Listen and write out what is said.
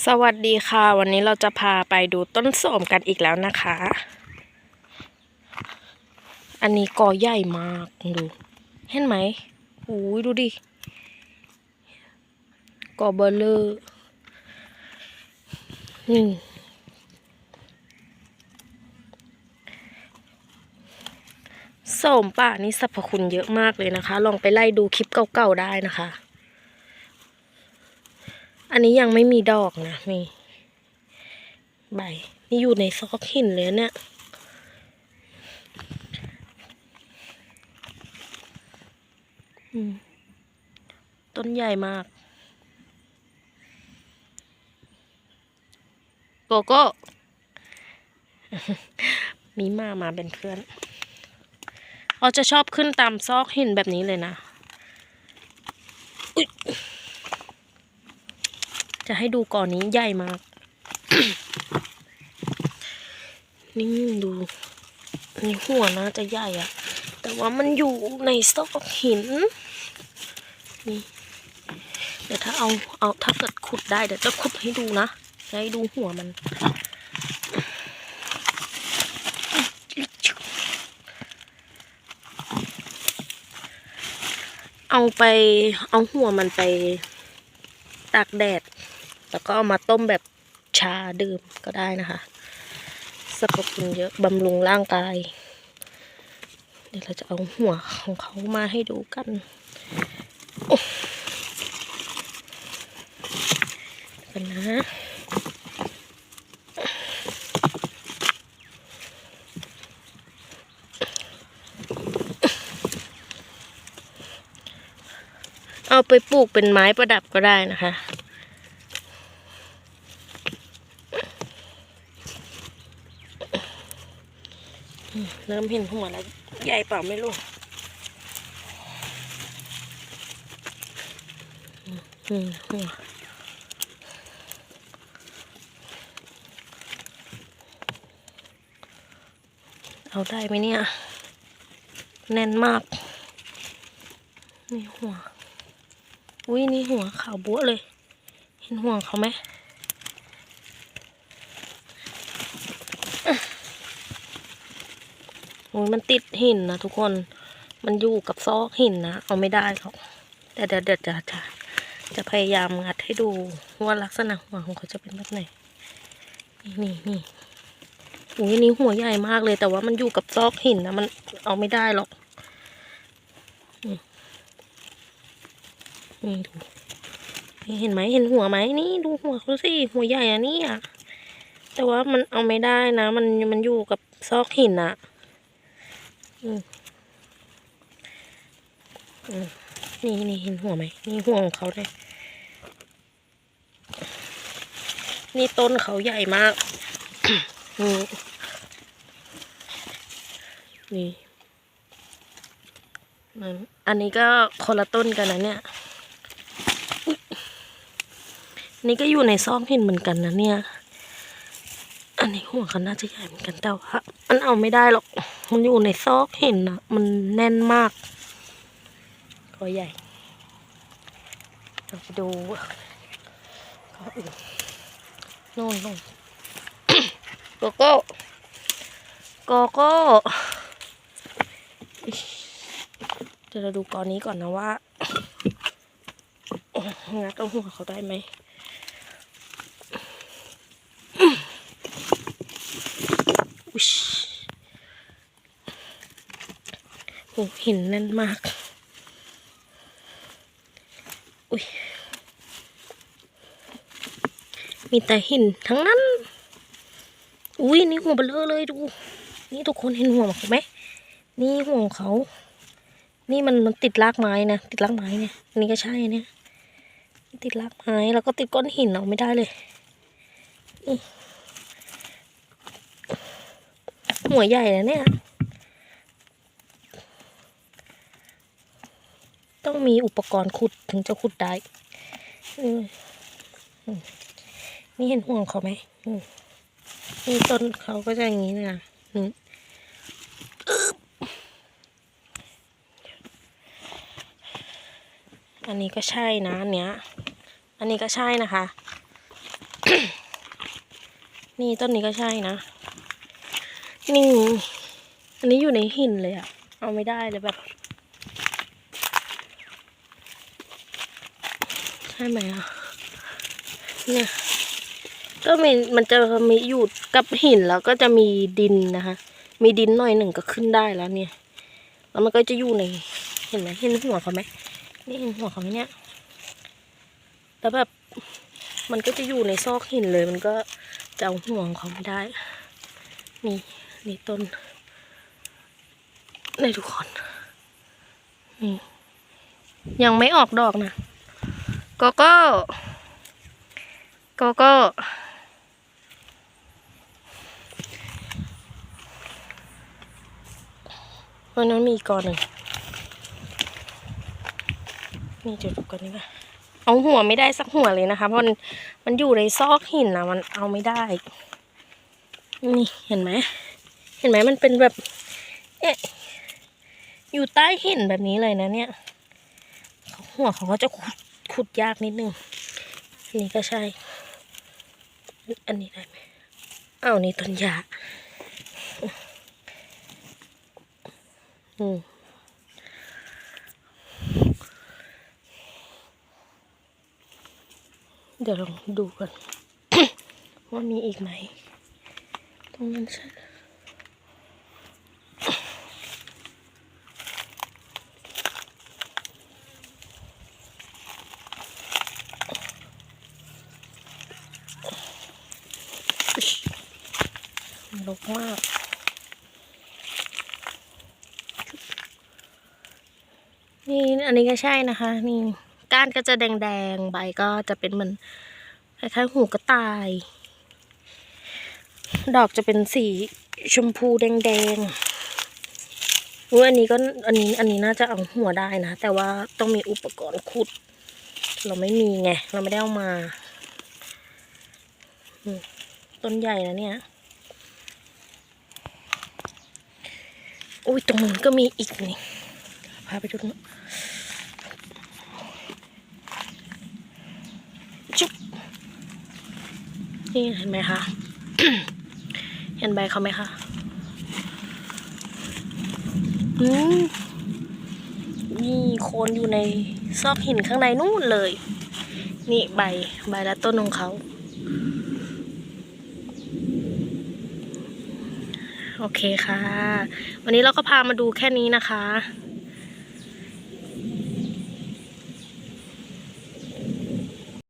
สวัสดีค่ะ วันนี้เราจะพาไปดูต้นโสมกันอีกแล้วนะคะ อันนี้กอใหญ่มากดู เห็นไหมโอ้ยดูดิกอเบลเลอร์นี่โสมป่านี่สรรพคุณเยอะมากเลยนะคะ ลองไปไล่ดูคลิปเก่าๆได้นะคะ อันนี้ยังไม่มีดอกนะนี่ใบ นี่อยู่ในซอกหินเลยเนี่ย ต้นใหญ่มาก โกโก้ มีมามาเป็นเพื่อนเขาจะชอบขึ้นตามซอกหินแบบนี้เลยนะ จะให้ดูก่อนนี้ใหญ่มาก นี่ดูนี่หัวน่าจะใหญ่อะแต่ว่ามันอยู่ในซอกหิน นี่ เดี๋ยวถ้าเอาเอาถ้าเกิดขุดได้เดี๋ยวจะขุดให้ดูนะ ให้ดูหัวมันเอาไปเอาหัวมันไปตากแดด แล้วก็เอามาต้มแบบชาดื่มก็ได้นะคะสรรพคุณเยอะบำรุงร่างกาย เดี๋ยวเราจะเอาหัวของเขามาให้ดูกัน กันนะเอาไปปลูกเป็นไม้ประดับก็ได้นะคะ เริ่มเห็นหัวแล้วใหญ่เปล่าไม่รู้หัวเอาได้ไหมเนี่ย แน่นมาก นี่หัว อุ้ยนี่หัวขาวบัวเลย เห็นหัวเขาไหม โอ้ยมันติดหินนะทุกคน มันอยู่กับซอกหินนะ เอาไม่ได้หรอก แต่เดี๋ยวเดี๋ยวจะจะจะพยายามงัดให้ดูว่าลักษณะหัวของเขาจะเป็นแบบไหน นี่นี่นี่อุ้ยนี่หัวใหญ่มากเลย แต่ว่ามันอยู่กับซอกหินนะ มันเอาไม่ได้หรอก นี่ดูเห็นไหมเห็นหัวไหมนี่ดูหัวเขาสิหัวใหญ่อะนี่ยแต่ว่ามันเอาไม่ได้นะ มันมันอยู่กับซอกหินอะ นี่นี่เห็นหัวไหมนี่หัวของเขาเลยนี่ต้นเขาใหญ่มาก นี่นี่นั่นอันนี้ก็คนละต้นกันนะเนี่ย นี่ก็อยู่ในซอกหินเหมือนกันนะเนี่ย อันนี้หัวเขาน่าจะใหญ่เหมือนกันแต่ว่ามันเอาไม่ได้หรอก มันอยู่ในซอกเหินนะมันแน่นมากก็ใหญ่เราไปดูก็อื่นโน่นโน่นโกโก้โกโก้เดี๋ยวเราดูกอนนี้ก่อนนะว่างัดเอาหัวเขาได้ไหม โหหินแน่นมาก อุ้ย มีแต่หินทั้งนั้น อุ้ยนี่หัวเบลอเลยดู นี่ทุกคนเห็นหัวเขาไหม นี่หัวของเขา นี่มันมันติดรากไม้นะ ติดรากไม้เนี่ย อันนี้ก็ใช่เนี่ย ติดรากไม้ แล้วก็ติดก้อนหินเอาไม่ได้เลยหัวใหญ่นะเนี่ย ต้องมีอุปกรณ์ขุดถึงจะขุดได้นี่เห็นห่วงเขาไหมมนี่ต้นเขาก็จะอย่างนี้นะอันนี้ก็ใช่นะอันเนี้ย อันนี้ก็ใช่นะคะ นี่ต้นนี้ก็ใช่นะนี่อันนี้อยู่ในหินเลยอะเอาไม่ได้เลยแบบ ช่ไหมอะเนี่ยก็มีมันจะมีอยู่กับหินแล้วก็จะมีดินนะคะ มีดินหน่อยหนึ่งก็ขึ้นได้แล้วเนี่ย แล้วมันก็จะอยู่ใน เห็นไหมเห็นหัวเขาไหมนี่เห็นหัวเขาไหมเนี่ยแล้วแบบมันก็จะอยู่ในซอกหินเลย มันก็จะเอาห่วของเขาไม่ได้ นี่นี่ต้นนี่ทุกคนนี่ยังไม่ออกดอกนะ โก็ก็โก็ก็วันนั้นมีอีกก่อนหนึ่งนี่จุดก่อนนี้ป่ะเอาหัวไม่ได้สักหัวเลยนะคะ เพราะมันมันอยู่ในซอกหินนะมันเอาไม่ได้ นี่เห็นไหมเห็นไหมมันเป็นแบบเอ๊ะอยู่ใต้หินแบบนี้เลยนะเนี่ย หัวเขาก็จะขุด ขุดยากนิดนึง อันนี้ก็ใช่ อันนี้ได้ไหมอ้าวนี่ต้นยาอืมเดี๋ยวลองดูก่อนว่ามีอีกไหม ตรงนั้นใช่ นรกมากนี่อันนี้ก็ใช่นะคะ นี่ก้านก็จะแดงๆ ใบก็จะเป็นเหมือนคล้ายๆหูกระต่าย ดอกจะเป็นสีชมพูแดงๆอุ๊ยอันนี้ก็อันนี้อันนี้น่าจะเอาหัวได้นะ แต่ว่าต้องมีอุปกรณ์ขุด เราไม่มีไง เราไม่ได้เอามาต้นใหญ่นะเนี่ย อุ้ยตรงนู้นก็มีอีกนี่พาไปดูนู้นจุ๊บนี่เห็นไหมคะเห็นใบเขาไหมคะอืมนี่โคนอยู่ในซอกหินข้างในนู่นเลย นี่ใบใบและต้นของเขา โอเคค่ะ วันนี้เราก็พามาดูแค่นี้นะคะ